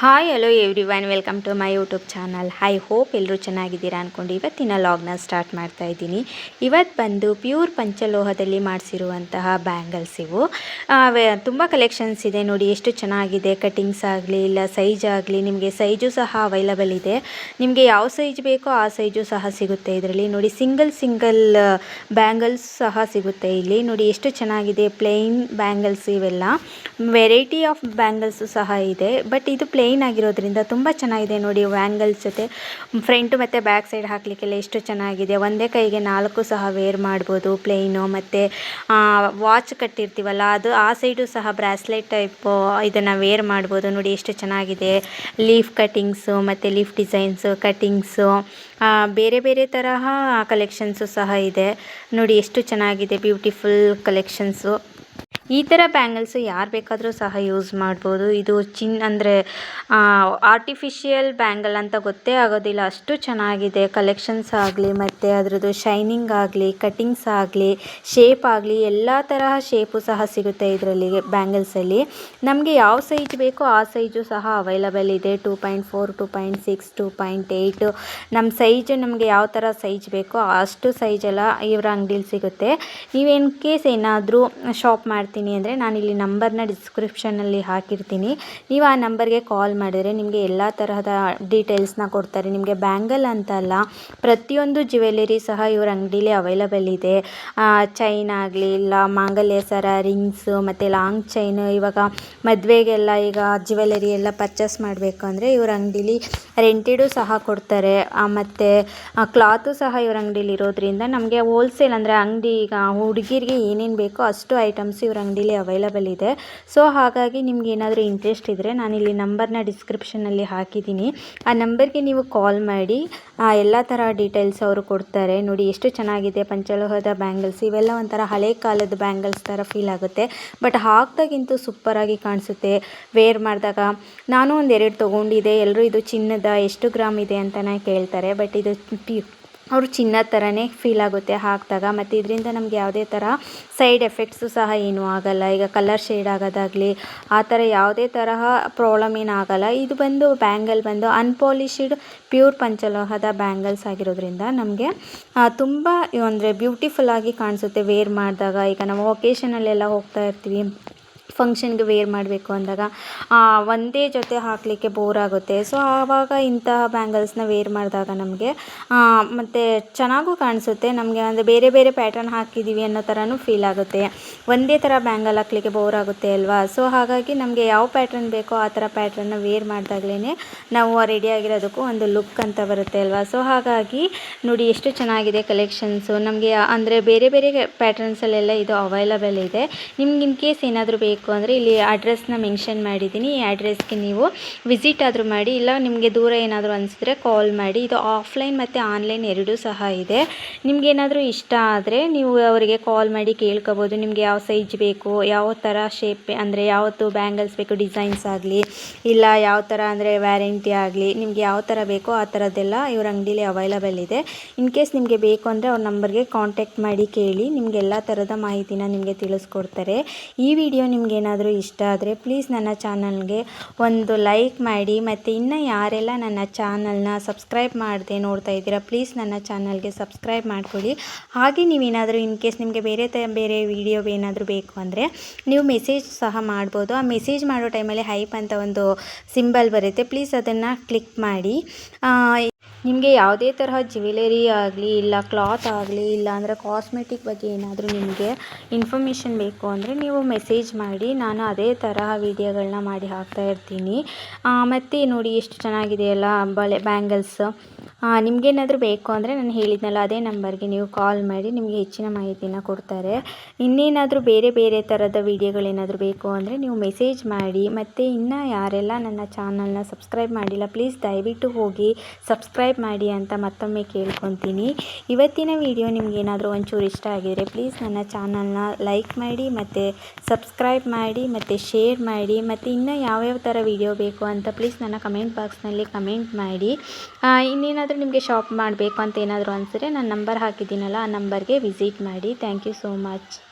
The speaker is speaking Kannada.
Hi hello everyone welcome to my YouTube channel hi hope ಎಲ್ಲರೂ ಚೆನ್ನಾಗಿದ್ದೀರಾ ಅಂದ್ಕೊಂಡು ಇವತ್ತಿನ ಲಾಗ್ನ ಸ್ಟಾರ್ಟ್ ಮಾಡ್ತಾ ಇದ್ದೀನಿ. ಇವತ್ತು ಬಂದು ಪ್ಯೂರ್ ಪಂಚಲೋಹದಲ್ಲಿ ಮಾಡಿಸಿರುವಂತಹ ಬ್ಯಾಂಗಲ್ಸ್ ಇವು. ತುಂಬ ಕಲೆಕ್ಷನ್ಸ್ ಇದೆ. ನೋಡಿ ಎಷ್ಟು ಚೆನ್ನಾಗಿದೆ. ಕಟಿಂಗ್ಸ್ ಆಗಲಿ, ಇಲ್ಲ ಸೈಜ್ ಆಗಲಿ, ನಿಮಗೆ ಸೈಜು ಸಹ ಅವೈಲಬಲ್ ಇದೆ. ನಿಮಗೆ ಯಾವ ಸೈಜ್ ಬೇಕೋ ಆ ಸೈಜು ಸಹ ಸಿಗುತ್ತೆ ಇದರಲ್ಲಿ. ನೋಡಿ ಸಿಂಗಲ್ ಸಿಂಗಲ್ ಬ್ಯಾಂಗಲ್ಸ್ ಸಹ ಸಿಗುತ್ತೆ ಇಲ್ಲಿ. ನೋಡಿ ಎಷ್ಟು ಚೆನ್ನಾಗಿದೆ. ಪ್ಲೇನ್ ಬ್ಯಾಂಗಲ್ಸ್ ಇವೆಲ್ಲ. ವೆರೈಟಿ ಆಫ್ ಬ್ಯಾಂಗಲ್ಸು ಸಹ ಇದೆ. ಬಟ್ ಇದು ಪ್ಲೇನ್ ಆಗಿರೋದ್ರಿಂದ ತುಂಬ ಚೆನ್ನಾಗಿದೆ ನೋಡಿ ವ್ಯಾಂಗಲ್ಸ್ ಜೊತೆ. ಫ್ರಂಟ್ ಮತ್ತು ಬ್ಯಾಕ್ ಸೈಡ್ ಹಾಕಲಿಕ್ಕೆಲ್ಲ ಎಷ್ಟು ಚೆನ್ನಾಗಿದೆ. ಒಂದೇ ಕೈಗೆ ನಾಲ್ಕು ಸಹ ವೇರ್ ಮಾಡ್ಬೋದು, ಪ್ಲೇನು ಮತ್ತು ವಾಚ್ ಕಟ್ಟಿರ್ತೀವಲ್ಲ, ಅದು ಆ ಸೈಡು ಸಹ ಬ್ರಾಸ್ಲೆಟ್ ಟೈಪು ಇದನ್ನು ವೇರ್ ಮಾಡ್ಬೋದು. ನೋಡಿ ಎಷ್ಟು ಚೆನ್ನಾಗಿದೆ. ಲೀಫ್ ಕಟ್ಟಿಂಗ್ಸು ಮತ್ತು ಲೀಫ್ ಡಿಸೈನ್ಸು, ಕಟ್ಟಿಂಗ್ಸು ಬೇರೆ ಬೇರೆ ತರಹ ಕಲೆಕ್ಷನ್ಸು ಸಹ ಇದೆ. ನೋಡಿ ಎಷ್ಟು ಚೆನ್ನಾಗಿದೆ, ಬ್ಯೂಟಿಫುಲ್ ಕಲೆಕ್ಷನ್ಸು. ಈ ಥರ ಬ್ಯಾಂಗಲ್ಸ್ ಯಾರು ಬೇಕಾದರೂ ಸಹ ಯೂಸ್ ಮಾಡ್ಬೋದು. ಇದು ಚಿನ್ ಅಂದರೆ ಆರ್ಟಿಫಿಷಿಯಲ್ ಬ್ಯಾಂಗಲ್ ಅಂತ ಗೊತ್ತೇ ಆಗೋದಿಲ್ಲ. ಅಷ್ಟು ಚೆನ್ನಾಗಿದೆ. ಕಲೆಕ್ಷನ್ಸ್ ಆಗಲಿ, ಮತ್ತು ಅದರದ್ದು ಶೈನಿಂಗ್ ಆಗಲಿ ಕಟಿಂಗ್ಸ್ ಆಗಲಿ ಶೇಪ್ ಆಗಲಿ, ಎಲ್ಲ ತರಹ ಶೇಪು ಸಹ ಸಿಗುತ್ತೆ ಇದರಲ್ಲಿ ಬ್ಯಾಂಗಲ್ಸಲ್ಲಿ ನಮಗೆ ಯಾವ ಸೈಜ್ ಬೇಕೋ ಆ ಸೈಜು ಸಹ ಅವೈಲಬಲ್ ಇದೆ. Two point four two point six two point eight ನಮ್ಮ ಸೈಜ್ ನಮಗೆ ಯಾವ ಥರ ಸೈಜ್ ಬೇಕೋ ಅಷ್ಟು ಸೈಜೆಲ್ಲ ಇವರ ಅಂಗಡೀಲಿ ಸಿಗುತ್ತೆ. ನೀವು ಇನ್ ಕೇಸ್ ಏನಾದರೂ ಶಾಪ್ ಮಾಡ್ತೀನಿ ಅಂದರೆ ನಾನಿಲ್ಲಿ ನಂಬರ್ನ ಡಿಸ್ಕ್ರಿಪ್ಷನಲ್ಲಿ ಹಾಕಿರ್ತೀನಿ. ನೀವು ಆ ನಂಬರ್ಗೆ ಕಾಲ್ ಮಾಡಿದರೆ ನಿಮಗೆ ಎಲ್ಲ ತರಹದ ಡೀಟೇಲ್ಸ್ನ ಕೊಡ್ತಾರೆ. ನಿಮಗೆ ಬ್ಯಾಂಗಲ್ ಅಂತ ಅಲ್ಲ ಪ್ರತಿಯೊಂದು ಜ್ಯುವೆಲರಿ ಸಹ ಇವ್ರ ಅಂಗಡೀಲಿ ಅವೈಲಬಲ್ ಇದೆ. ಚೈನ್ ಆಗಲಿ, ಇಲ್ಲ ಮಾಂಗಲ್ಯ ಸರ ರಿಂಗ್ಸು ಮತ್ತು ಲಾಂಗ್ ಚೈನು ಇವಾಗ ಮದುವೆಗೆಲ್ಲ ಈಗ ಜ್ಯುವೆಲರಿ ಎಲ್ಲ ಪರ್ಚೇಸ್ ಮಾಡಬೇಕು ಅಂದರೆ ಇವ್ರ ಅಂಗಡೀಲಿ ರೆಂಟೆಡು ಸಹ ಕೊಡ್ತಾರೆ. ಮತ್ತು ಕ್ಲಾತು ಸಹ ಇವ್ರ ಅಂಗಡೀಲಿ ಇರೋದ್ರಿಂದ ನಮಗೆ ಹೋಲ್ಸೇಲ್ ಅಂದರೆ ಅಂಗಡಿ ಈಗ ಹುಡುಗಿರಿಗೆ ಏನೇನು ಬೇಕೋ ಅಷ್ಟು ಐಟಮ್ಸ್ ಇವ್ರ ಅಂಗಡೀಲಿ ಅವೈಲಬಲ್ ಇದೆ. ಸೊ ಹಾಗಾಗಿ ನಿಮ್ಗೆ ಏನಾದರೂ ಇಂಟ್ರೆಸ್ಟ್ ಇದ್ದರೆ ನಾನಿಲ್ಲಿ ನಂಬರ್ನ ಡಿಸ್ಕ್ರಿಪ್ಷನಲ್ಲಿ ಹಾಕಿದ್ದೀನಿ. ಆ ನಂಬರ್ಗೆ ನೀವು ಕಾಲ್ ಮಾಡಿ. ಎಲ್ಲ ಥರ ಡೀಟೇಲ್ಸ್ ಅವರು ಕೊಡ್ತಾರೆ. ನೋಡಿ, ಎಷ್ಟು ಚೆನ್ನಾಗಿದೆ ಪಂಚಲೋಹದ ಬ್ಯಾಂಗಲ್ಸ್ ಇವೆಲ್ಲ ಒಂಥರ ಹಳೆ ಕಾಲದ ಬ್ಯಾಂಗಲ್ಸ್ ಥರ ಫೀಲ್ ಆಗುತ್ತೆ. ಬಟ್ ಹಾಕ್ದಾಗಿಂತೂ ಸೂಪರಾಗಿ ಕಾಣಿಸುತ್ತೆ. ವೇರ್ ಮಾಡಿದಾಗ ನಾನು ಒಂದು ಎರಡು ತೊಗೊಂಡಿದ್ದೆ. ಎಲ್ಲರೂ ಇದು ಚಿನ್ನದ, ಎಷ್ಟು ಗ್ರಾಮ್ ಇದೆ ಅಂತಲೇ ಕೇಳ್ತಾರೆ. ಬಟ್ ಇದು ಅವರು ಚಿನ್ನ ಥರನೇ ಫೀಲ್ ಆಗುತ್ತೆ ಹಾಕಿದಾಗ. ಮತ್ತು ಇದರಿಂದ ನಮಗೆ ಯಾವುದೇ ಥರ ಸೈಡ್ ಎಫೆಕ್ಟ್ಸು ಸಹ ಏನೂ ಆಗಲ್ಲ. ಈಗ ಕಲರ್ ಶೇಡ್ ಆಗೋದಾಗಲಿ, ಆ ಥರ ಯಾವುದೇ ತರಹ ಪ್ರಾಬ್ಲಮ್ ಏನಾಗಲ್ಲ ಇದು ಬಂದು ಬ್ಯಾಂಗಲ್ ಬಂದು ಅನ್ಪಾಲಿಶ್ಡ್ ಪ್ಯೂರ್ ಪಂಚಲೋಹದ ಬ್ಯಾಂಗಲ್ಸ್ ಆಗಿರೋದ್ರಿಂದ ನಮಗೆ ತುಂಬ ಅಂದರೆ ಬ್ಯೂಟಿಫುಲ್ಲಾಗಿ ಕಾಣಿಸುತ್ತೆ. ವೇರ್ ಮಾಡಿದಾಗ. ಈಗ ನಾವು ಒಕೇಶನಲ್ಲೆಲ್ಲ ಹೋಗ್ತಾ ಇರ್ತೀವಿ. ಫಂಕ್ಷನ್ಗೆ ವೇರ್ ಮಾಡಬೇಕು ಅಂದಾಗ ಒಂದೇ ಜೊತೆ ಹಾಕಲಿಕ್ಕೆ ಬೋರ್ ಆಗುತ್ತೆ. ಸೊ ಆವಾಗ ಇಂತಹ ಬ್ಯಾಂಗಲ್ಸ್ನ ವೇರ್ ಮಾಡಿದಾಗ ನಮಗೆ ಮತ್ತು ಚೆನ್ನಾಗೂ ಕಾಣಿಸುತ್ತೆ. ನಮಗೆ ಅಂದರೆ ಬೇರೆ ಬೇರೆ ಪ್ಯಾಟರ್ನ್ ಹಾಕಿದ್ದೀವಿ ಅನ್ನೋ ಥರನೂ ಫೀಲ್ ಆಗುತ್ತೆ. ಒಂದೇ ಥರ ಬ್ಯಾಂಗಲ್ ಹಾಕಲಿಕ್ಕೆ ಬೋರ್ ಆಗುತ್ತೆ ಅಲ್ವಾ? ಸೊ ಹಾಗಾಗಿ ನಮಗೆ ಯಾವ ಪ್ಯಾಟ್ರನ್ ಬೇಕೋ ಆ ಥರ ಪ್ಯಾಟ್ರನ್ನ ವೇರ್ ಮಾಡಿದಾಗಲೇ ನಾವು ರೆಡಿ ಆಗಿರೋದಕ್ಕೂ ಒಂದು ಲುಕ್ ಅಂತ ಬರುತ್ತೆ ಅಲ್ವಾ? ಸೊ ಹಾಗಾಗಿ ನೋಡಿ ಎಷ್ಟು ಚೆನ್ನಾಗಿದೆ ಕಲೆಕ್ಷನ್ಸು ನಮಗೆ ಅಂದರೆ ಬೇರೆ ಬೇರೆ ಪ್ಯಾಟ್ರನ್ಸಲ್ಲೆಲ್ಲ ಇದು ಅವೈಲಬಲ್ ಇದೆ. ನಿಮ್ಗೆ ಇನ್ ಕೇಸ್ ಏನಾದರೂ ಬೇಕು ಬೇಕು ಅಂದರೆ ಇಲ್ಲಿ ಅಡ್ರೆಸ್ನ ಮೆನ್ಷನ್ ಮಾಡಿದ್ದೀನಿ. ಈ ಅಡ್ರೆಸ್ಗೆ ನೀವು ವಿಸಿಟ್ ಆದರೂ ಮಾಡಿ, ಇಲ್ಲ ನಿಮಗೆ ದೂರ ಏನಾದರೂ ಅನಿಸಿದ್ರೆ ಕಾಲ್ ಮಾಡಿ. ಇದು ಆಫ್ಲೈನ್ ಮತ್ತು ಆನ್ಲೈನ್ ಎರಡೂ ಸಹ ಇದೆ. ನಿಮಗೇನಾದರೂ ಇಷ್ಟ ಆದರೆ ನೀವು ಅವರಿಗೆ ಕಾಲ್ ಮಾಡಿ ಕೇಳ್ಕೊಬೋದು. ನಿಮಗೆ ಯಾವ ಸೈಜ್ ಬೇಕು, ಯಾವ ಥರ ಶೇಪ್ ಅಂದರೆ ಯಾವತ್ತು ಬ್ಯಾಂಗಲ್ಸ್ ಬೇಕು ಡಿಸೈನ್ಸ್ ಆಗಲಿ, ಇಲ್ಲ ಯಾವ ಥರ ಅಂದರೆ ವ್ಯಾರಂಟಿ ಆಗಲಿ, ನಿಮಗೆ ಯಾವ ಥರ ಬೇಕೋ ಆ ಥರದ್ದೆಲ್ಲ ಇವ್ರ ಅಂಗಡೀಲಿ ಅವೈಲಬಲ್ ಇದೆ. ಇನ್ ಕೇಸ್ ನಿಮಗೆ ಬೇಕು ಅಂದರೆ ಅವ್ರ ನಂಬರ್ಗೆ ಕಾಂಟ್ಯಾಕ್ಟ್ ಮಾಡಿ ಕೇಳಿ. ನಿಮಗೆ ಎಲ್ಲ ಥರದ ಮಾಹಿತಿನ ನಿಮಗೆ ತಿಳಿಸ್ಕೊಡ್ತಾರೆ. ಈ ವಿಡಿಯೋ ನಿಮಗೆ ಏನಾದರೂ ಇಷ್ಟ ಆದರೆ ಪ್ಲೀಸ್ ನನ್ನ ಚಾನಲ್ಗೆ ಒಂದು ಲೈಕ್ ಮಾಡಿ. ಮತ್ತು ಇನ್ನು ಯಾರೆಲ್ಲ ನನ್ನ ಚಾನಲ್ನ ಸಬ್ಸ್ಕ್ರೈಬ್ ಮಾಡದೆ ನೋಡ್ತಾ ಇದ್ದೀರಾ ಪ್ಲೀಸ್ ನನ್ನ ಚಾನಲ್ಗೆ ಸಬ್ಸ್ಕ್ರೈಬ್ ಮಾಡ್ಕೊಳ್ಳಿ. ಹಾಗೆ ನೀವೇನಾದರೂ ಇನ್ ಕೇಸ್ ನಿಮಗೆ ಬೇರೆ ತ, ಬೇರೆ ವೀಡಿಯೋ ಏನಾದರೂ ಬೇಕು ಅಂದರೆ ನೀವು ಮೆಸೇಜ್ ಸಹ ಮಾಡ್ಬೋದು. ಆ ಮೆಸೇಜ್ ಮಾಡೋ ಟೈಮಲ್ಲಿ ಹೈಪ್ ಅಂತ ಒಂದು ಸಿಂಬಲ್ ಬರುತ್ತೆ. ಪ್ಲೀಸ್ ಅದನ್ನು ಕ್ಲಿಕ್ ಮಾಡಿ. ನಿಮಗೆ ಯಾವುದೇ ತರಹ ಜ್ಯುವೆಲರಿ ಆಗಲಿ ಇಲ್ಲ ಕ್ಲಾತ್ ಆಗಲಿ ಇಲ್ಲ ಅಂದರೆ ಕಾಸ್ಮೆಟಿಕ್ ಬಗ್ಗೆ ಏನಾದರೂ ನಿಮಗೆ ಇನ್ಫಾರ್ಮೇಷನ್ ಬೇಕು ಅಂದರೆ ನೀವು ಮೆಸೇಜ್ ಮಾಡಿ. ನಾನು ಅದೇ ತರಹ ವೀಡಿಯೋಗಳನ್ನ ಮಾಡಿ ಹಾಕ್ತಾ ಇರ್ತೀನಿ. ಮತ್ತು ನೋಡಿ ಎಷ್ಟು ಚೆನ್ನಾಗಿದೆಯಲ್ಲ ಬಳೆ ಬ್ಯಾಂಗಲ್ಸ್ ನಿಮಗೇನಾದರೂ ಬೇಕು ಅಂದರೆ ನಾನು ಹೇಳಿದ್ನಲ್ಲ, ಅದೇ ನಂಬರ್ಗೆ ನೀವು ಕಾಲ್ ಮಾಡಿ ನಿಮಗೆ ಹೆಚ್ಚಿನ ಮಾಹಿತಿನ ಕೊಡ್ತಾರೆ. ಇನ್ನೇನಾದರೂ ಬೇರೆ ಬೇರೆ ಥರದ ವೀಡಿಯೋಗಳೇನಾದರೂ ಬೇಕು ಅಂದರೆ ನೀವು ಮೆಸೇಜ್ ಮಾಡಿ. ಮತ್ತು ಇನ್ನೂ ಯಾರೆಲ್ಲ ನನ್ನ ಚಾನಲ್ನ ಸಬ್ಸ್ಕ್ರೈಬ್ ಮಾಡಿಲ್ಲ ಪ್ಲೀಸ್ ದಯವಿಟ್ಟು ಹೋಗಿ ಸಬ್ಸ್ಕ್ರೈಬ್ ಮಾಡಿ ಅಂತ ಮತ್ತೊಮ್ಮೆ ಕೇಳ್ಕೊತೀನಿ. ಇವತ್ತಿನ ವಿಡಿಯೋ ನಿಮಗೇನಾದರೂ ಒಂಚೂರು ಇಷ್ಟ ಆಗಿದರೆ ಪ್ಲೀಸ್ ನನ್ನ ಚಾನಲ್ನ ಲೈಕ್ ಮಾಡಿ, ಮತ್ತು ಸಬ್ಸ್ಕ್ರೈಬ್ ಮಾಡಿ, ಮತ್ತು ಶೇರ್ ಮಾಡಿ, ಮತ್ತು ಇನ್ನೂ ಯಾವ್ಯಾವ ಥರ ವೀಡಿಯೋ ಬೇಕು ಅಂತ ಪ್ಲೀಸ್ ನನ್ನ ಕಮೆಂಟ್ ಬಾಕ್ಸ್ನಲ್ಲಿ ಕಮೆಂಟ್ ಮಾಡಿ. ಇನ್ನೇನಾದರೂ ನಿಮಗೆ ಶಾಪ್ ಮಾಡಬೇಕು ಅಂತ ಏನಾದರೂ ಅನಿಸಿದ್ರೆ ನಾನು ನಂಬರ್ ಹಾಕಿದ್ದೀನಲ್ಲ ಆ ನಂಬರ್ಗೆ ವಿಸಿಟ್ ಮಾಡಿ. Thank you so much